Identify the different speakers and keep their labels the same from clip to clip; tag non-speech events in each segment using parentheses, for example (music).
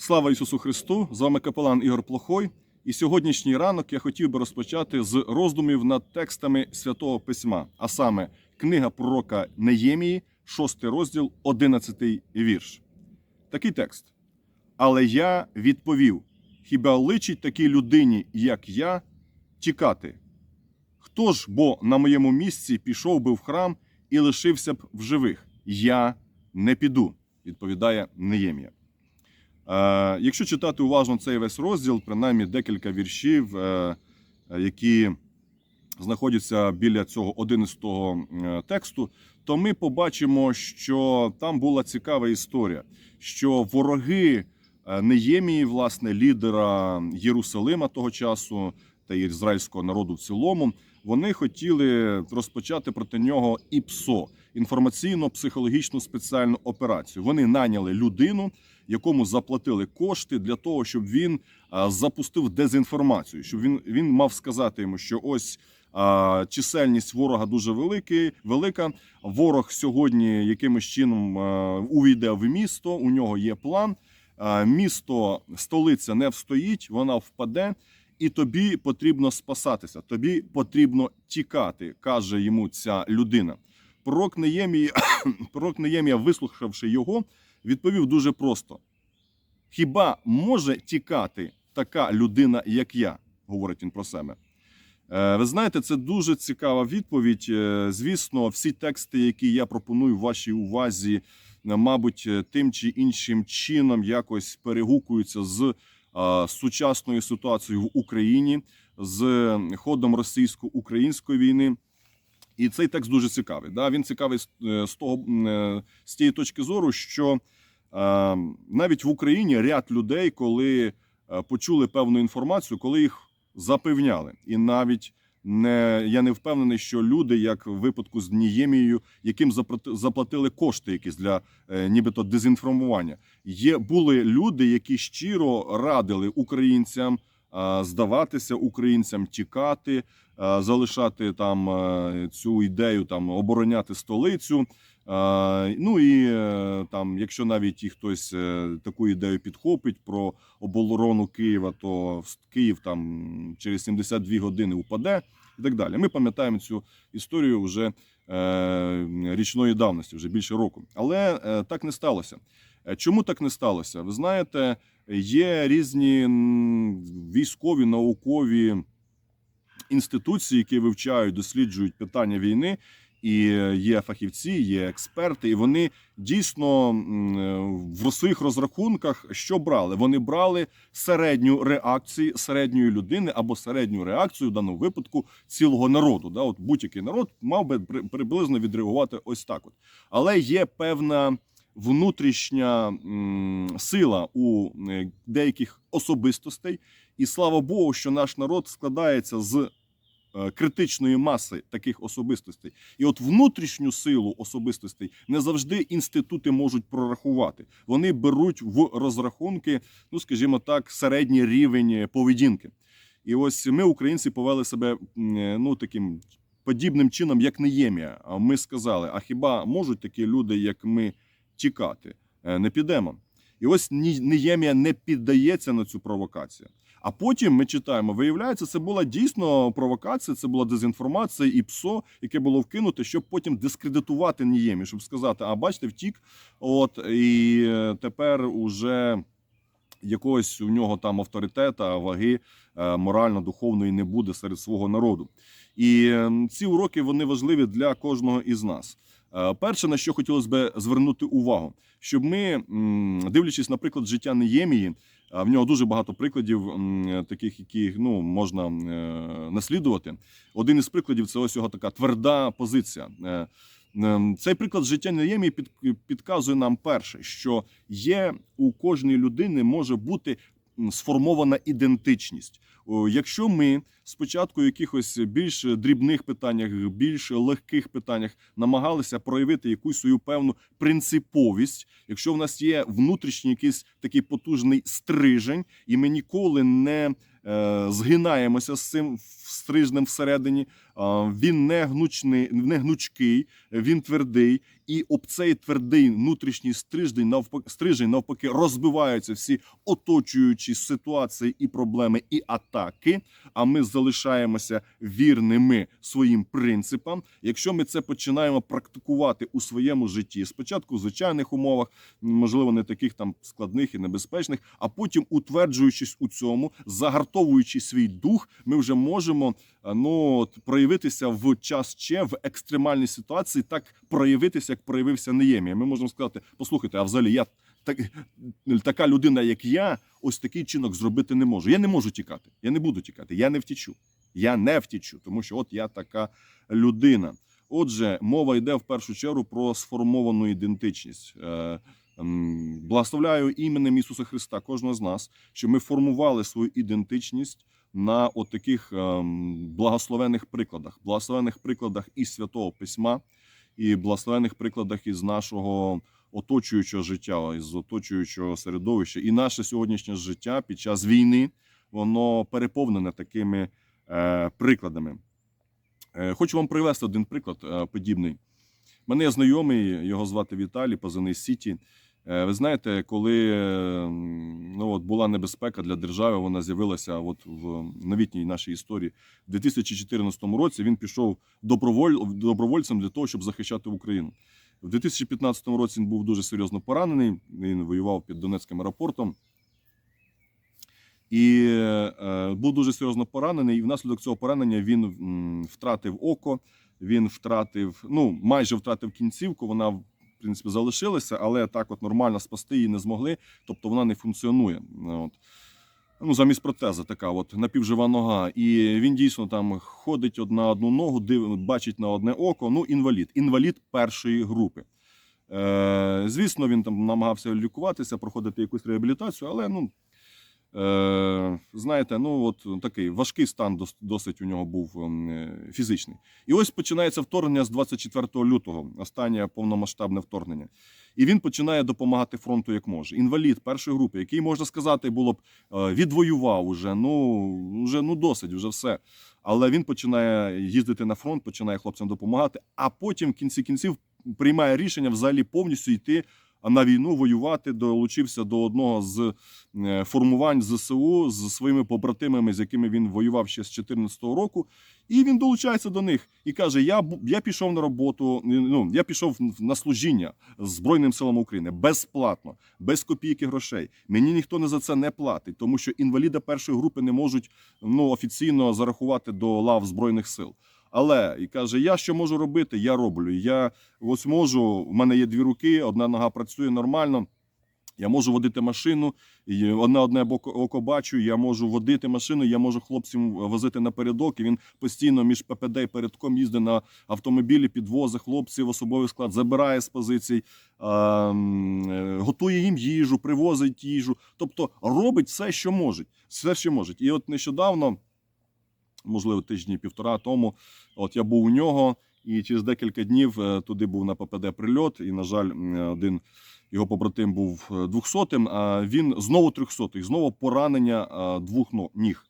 Speaker 1: Слава Ісусу Христу! З вами капелан Ігор Плохой. І сьогоднішній ранок я хотів би розпочати з роздумів над текстами Святого Письма, а саме книга пророка Неємії, 6 розділ, 11 вірш. Такий текст. Але я відповів: хіба личить такій людині, як я, тікати? Хто ж бо на моєму місці пішов би в храм і лишився б в живих? Я не піду, відповідає Неємія. Е, Якщо читати уважно цей весь розділ, принаймні декілька віршів, е, які знаходяться біля цього 11-го е, тексту, то ми побачимо, що там була цікава історія, що вороги Неємії, власне, лідера Єрусалима того часу та ізраїльського народу в цілому, вони хотіли розпочати проти нього ІПСО інформаційно-психологічну спеціальну операцію. Вони наняли людину, якому заплатили кошти для того, щоб він запустив дезінформацію, щоб він, він мав сказати йому, що ось. Чисельність ворога дуже великий, велика. Ворог сьогодні якимось чином увійде в місто. У нього є план. Місто, столиця не встоїть, вона впаде, і тобі потрібно спасатися. Тобі потрібно тікати, каже йому ця людина. Пророк Неємія, (coughs) пророк Неємія, вислухавши його, відповів дуже просто: хіба може тікати така людина, як я? говорить він про себе. Е, Ви знаєте, це дуже цікава відповідь. Е, Звісно, всі тексти, які я пропоную вашій увазі, е, мабуть, тим чи іншим чином якось перегукуються з сучасною ситуацією в Україні, з ходом російсько-української війни. І цей текст дуже цікавий. Да? Він цікавий з, е, того е, з тієї точки зору, що е, навіть в Україні ряд людей, коли почули певну інформацію, коли їх запевняли, і навіть не я не впевнений, що люди, як в випадку з Ніємією, яким заплати- заплатили кошти якісь для нібито дезінформування. Є були люди, які щиро радили українцям здаватися українцям, тікати, залишати там е, цю ідею, там обороняти столицю. Е, Ну і е, там, якщо навіть і хтось е, таку ідею підхопить про оборону Києва, то Київ там через 72 години упаде і так далі. Ми пам'ятаємо цю історію вже е, річної давності, вже більше року. Але е, так не сталося. Е, Чому так не сталося? Ви знаєте, є різні військові наукові інституції, які вивчають, досліджують питання війни. І є фахівці, є експерти, і вони дійсно в своїх розрахунках що брали? Вони брали середню реакцію середньої людини або середню реакцію в даному випадку цілого народу. Да, от будь-який народ мав би при- приблизно відреагувати ось так. От але є певна внутрішня сила у е, деяких особистостей, і слава Богу, що наш народ складається з е, критичної маси таких особистостей. І от внутрішню силу особистостей не завжди інститути можуть прорахувати. Вони беруть в розрахунки, ну скажімо так, середній рівень поведінки. І ось ми, українці, повели себе е, ну таким подібним чином, як Неємія. А ми сказали: а хіба можуть такі люди, як ми, тікати? Е, Не підемо. І ось Неємія не піддається на цю провокацію. А потім ми читаємо, виявляється, це була дійсно провокація, це була дезінформація і ПСО, яке було вкинуте, щоб потім дискредитувати Ніємі, щоб сказати: а бачите, втік, от і е, тепер уже якогось у нього там авторитета, ваги е, морально-духовної не буде серед свого народу. І е, ці уроки вони важливі для кожного із нас. Перше, на що хотілося б звернути увагу, щоб ми, дивлячись, наприклад, життя Неємії, в нього дуже багато прикладів, таких, які ну можна е, наслідувати. Один із прикладів це ось його така тверда позиція. Е, е, Цей приклад життя Неємії під, підказує нам перше, що є у кожної людини може бути сформована ідентичність. Якщо ми спочатку в якихось більш дрібних питаннях, більш легких питаннях намагалися проявити якусь свою певну принциповість, якщо в нас є внутрішній якийсь такий потужний стрижень, і ми ніколи не е, згинаємося з цим стрижнем всередині. Він не гнучний, не гнучкий, він твердий. І об цей твердий внутрішній стрижень навпаки, стрижень навпаки розбиваються всі оточуючі ситуації і проблеми, і атаки. А ми залишаємося вірними своїм принципам. Якщо ми це починаємо практикувати у своєму житті, спочатку в звичайних умовах, можливо, не таких там складних і небезпечних, а потім, утверджуючись у цьому, загартовуючи свій дух, ми вже можемо е, ну, проявитися в час ще в екстремальній ситуації, так проявитися, як проявився Неємія. Ми можемо сказати: послухайте, а взагалі я так, така людина, як я, ось такий чинок зробити не можу. Я не можу тікати. Я не буду тікати. Я не втічу. Я не втічу, тому що от я така людина. Отже, мова йде в першу чергу про сформовану ідентичність. Е, Благословляю іменем Ісуса Христа кожного з нас, що ми формували свою ідентичність на от таких ем, благословених прикладах, благословених прикладах із святого письма, і благословених прикладах із нашого оточуючого життя, із оточуючого середовища. І наше сьогоднішнє життя під час війни воно переповнене такими е, прикладами. Е, Хочу вам привести один приклад е, подібний. Мене знайомий, його звати Віталій, позивний Сіті. Е, Ви знаєте, коли е, ну, от була небезпека для держави, вона з'явилася от в новітній нашій історії. У 2014 році він пішов доброволь, добровольцем для того, щоб захищати Україну. В 2015 році він був дуже серйозно поранений. Він воював під Донецьким аеропортом. І е, був дуже серйозно поранений. І внаслідок цього поранення він м, втратив око, він втратив, ну майже втратив кінцівку. Вона в принципі залишилися, але так от нормально спасти її не змогли. Тобто вона не функціонує. От. Ну, замість протеза така от напівжива нога. І він дійсно там ходить на одну ногу, див, бачить на одне око. Ну, інвалід. Інвалід першої групи. Е, звісно, він там намагався лікуватися, проходити якусь реабілітацію, але ну. Е, знаєте, ну от такий важкий стан дос- досить у нього був ем, е, фізичний. І ось починається вторгнення з 24 лютого, останнє повномасштабне вторгнення. І він починає допомагати фронту як може. Інвалід першої групи, який можна сказати, було б е, відвоював уже. Ну вже ну досить, вже все. Але він починає їздити на фронт, починає хлопцям допомагати. А потім в кінці кінців приймає рішення взагалі повністю йти на війну, воювати. Долучився до одного з е, формувань ЗСУ з своїми побратимами, з якими він воював ще з 2014 року. І він долучається до них і каже: Я я пішов на роботу. Ну я пішов на служіння Збройним силам України безплатно, без копійки грошей. Мені ніхто не за це не платить, тому що інваліда першої групи не можуть ну офіційно зарахувати до лав збройних сил. Але і каже: я що можу робити? Я роблю. Я ось можу. В мене є дві руки, одна нога працює нормально. Я можу водити машину, і одне одне око бачу. Я можу водити машину, я можу хлопців возити напередок. І він постійно між ППД і передком їздить на автомобілі, підвозить хлопців, особовий склад, забирає з позицій, е, готує їм їжу, привозить їжу. Тобто робить все, що може. Все, що може. І от нещодавно, можливо, тижні півтора тому, от я був у нього. І через декілька днів е, туди був на ППД прильот, і, на жаль, один його побратим був е, двохсотим, а він знову трьохсотий, знову поранення е, двох ніг.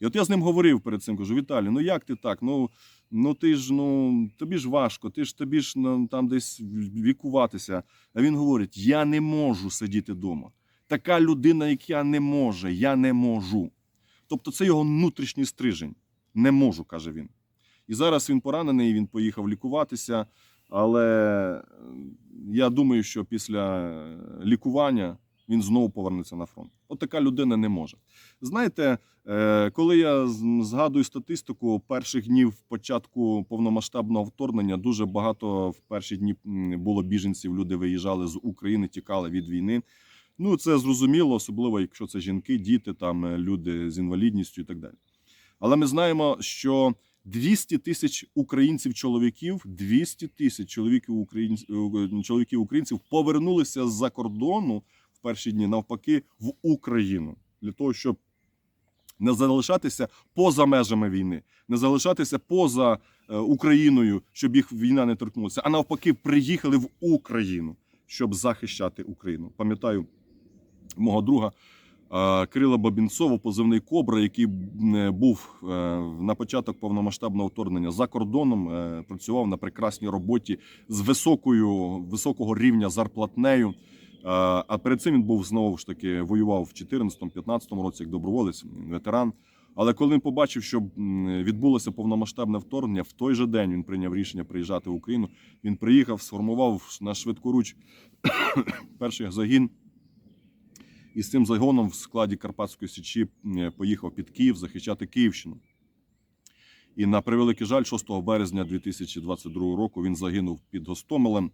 Speaker 1: І от я з ним говорив перед цим, кажу: Віталій, ну як ти так? Ну, ну ти ж ну тобі ж важко, ти ж тобі ж ну, там десь вікуватися. А він говорить: я не можу сидіти вдома. Така людина, як я, не може, я не можу. Тобто це його внутрішній стрижень. Не можу, каже він. І зараз він поранений, він поїхав лікуватися. Але я думаю, що після е, лікування він знову повернеться на фронт. От така людина не може. Знаєте, е, коли я згадую статистику перших днів початку повномасштабного вторгнення, дуже багато в перші дні було біженців. Люди виїжджали з України, тікали від війни. Ну це зрозуміло, особливо якщо це жінки, діти, там е, люди з інвалідністю і так далі. Але ми знаємо, що 200 тисяч українців-чоловіків, 200 тисяч чоловіків українців, чоловіків українців повернулися з-за кордону в перші дні навпаки в Україну для того, щоб не залишатися поза межами війни, не залишатися поза е, Україною, щоб їх війна не торкнулася, а навпаки, приїхали в Україну, щоб захищати Україну. Пам'ятаю мого друга. Е, Кирила Бабінцова, позивний Кобра, який е, був е, на початок повномасштабного вторгнення за кордоном, працював на прекрасній роботі з високою високого рівня зарплатнею. А перед цим він був знову ж таки воював в 2014-2015 році як доброволець, ветеран. Але коли він побачив, що відбулося повномасштабне вторгнення, в той же день він прийняв рішення приїжджати в Україну. Він приїхав, сформував на швидкоруч (coughs) перший загін. І з цим загоном в складі Карпатської Січі поїхав під Київ захищати Київщину. І на превеликий жаль, 6 березня 2022 року він загинув під Гостомелем.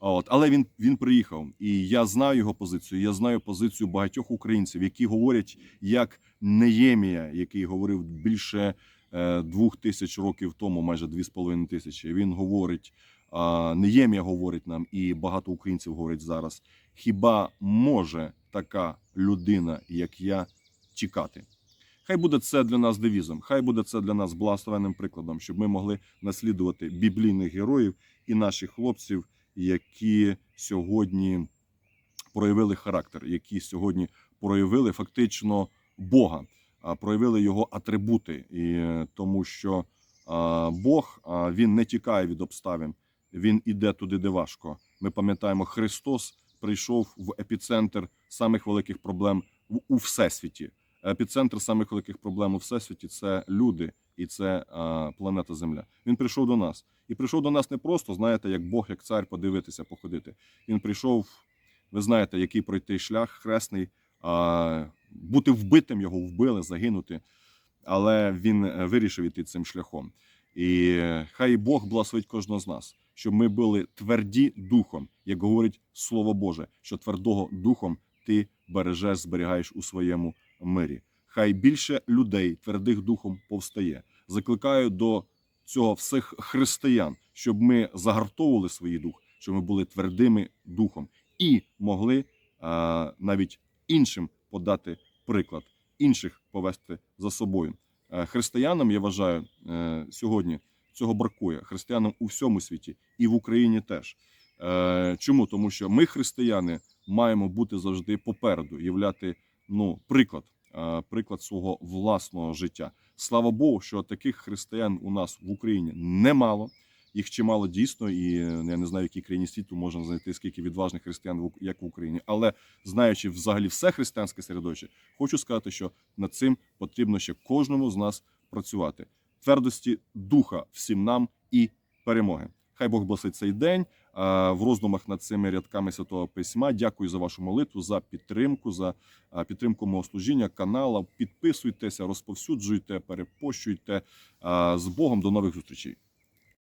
Speaker 1: От, але він, він приїхав, і я знаю його позицію. Я знаю позицію багатьох українців, які говорять як Неємія, який говорив більше е, двох тисяч років тому, майже дві з половиною тисячі. Він говорить, а, Неємія говорить нам, і багато українців говорять зараз. Хіба може така людина, як я, чекати? Хай буде це для нас девізом, хай буде це для нас благословенним прикладом, щоб ми могли наслідувати біблійних героїв і наших хлопців, які сьогодні проявили характер, які сьогодні проявили фактично Бога, проявили його атрибути, і е, тому що Бог він не тікає від обставин, він іде туди, де важко. Ми пам'ятаємо, Христос прийшов в епіцентр самих великих проблем у всесвіті. Епіцентр самих великих проблем у всесвіті це люди і це а, планета Земля. Він прийшов до нас. І прийшов до нас не просто, знаєте, як Бог, як цар, подивитися, походити. Він прийшов, ви знаєте, який пройти шлях хресний, а, бути вбитим, його вбили, загинути. Але він е, вирішив іти цим шляхом. І е, хай Бог благословить кожного з нас, щоб ми були тверді духом, як говорить Слово Боже, що твердого духом ти бережеш, зберігаєш у своєму мирі. Хай більше людей твердих духом повстає. Закликаю до цього всіх християн, щоб ми загартовували свій дух, щоб ми були твердими духом і могли а, навіть іншим подати приклад, інших повести за собою. Е, Християнам, я вважаю, е, сьогодні цього бракує. Християнам у всьому світі і в Україні теж. Е, Чому? Тому що ми, християни, маємо бути завжди попереду, являти ну, приклад, е, приклад свого власного життя. Слава Богу, що таких християн у нас в Україні немало. Їх чимало дійсно, і е, я не знаю, в якій країні світу можна знайти скільки відважних християн, як в Україні. Але знаючи взагалі все християнське середовище, хочу сказати, що над цим потрібно ще кожному з нас працювати. Твердості духа всім нам і перемоги. Хай Бог благословить цей день в роздумах над цими рядками святого письма. Дякую за вашу молитву, за підтримку, за підтримку мого служіння, канала. Підписуйтеся, розповсюджуйте, перепощуйте. З Богом до нових зустрічей.